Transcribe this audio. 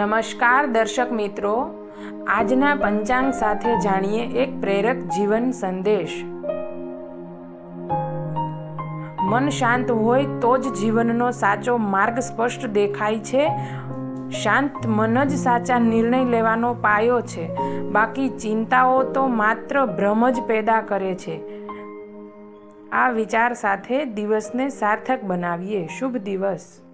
નમસ્કાર દર્શક મિત્રો. આજના પંચાંગ સાથે જાણીએ એક પ્રેરક જીવન સંદેશ. મન શાંત હોય તો જ જીવનનો સાચો માર્ગ સ્પષ્ટ દેખાય છે. શાંત મન જ સાચા નિર્ણય લેવાનો પાયો છે. બાકી ચિંતાઓ તો માત્ર ભ્રમ જ પેદા કરે છે. આ વિચાર સાથે દિવસને સાર્થક બનાવીએ. શુભ દિવસ.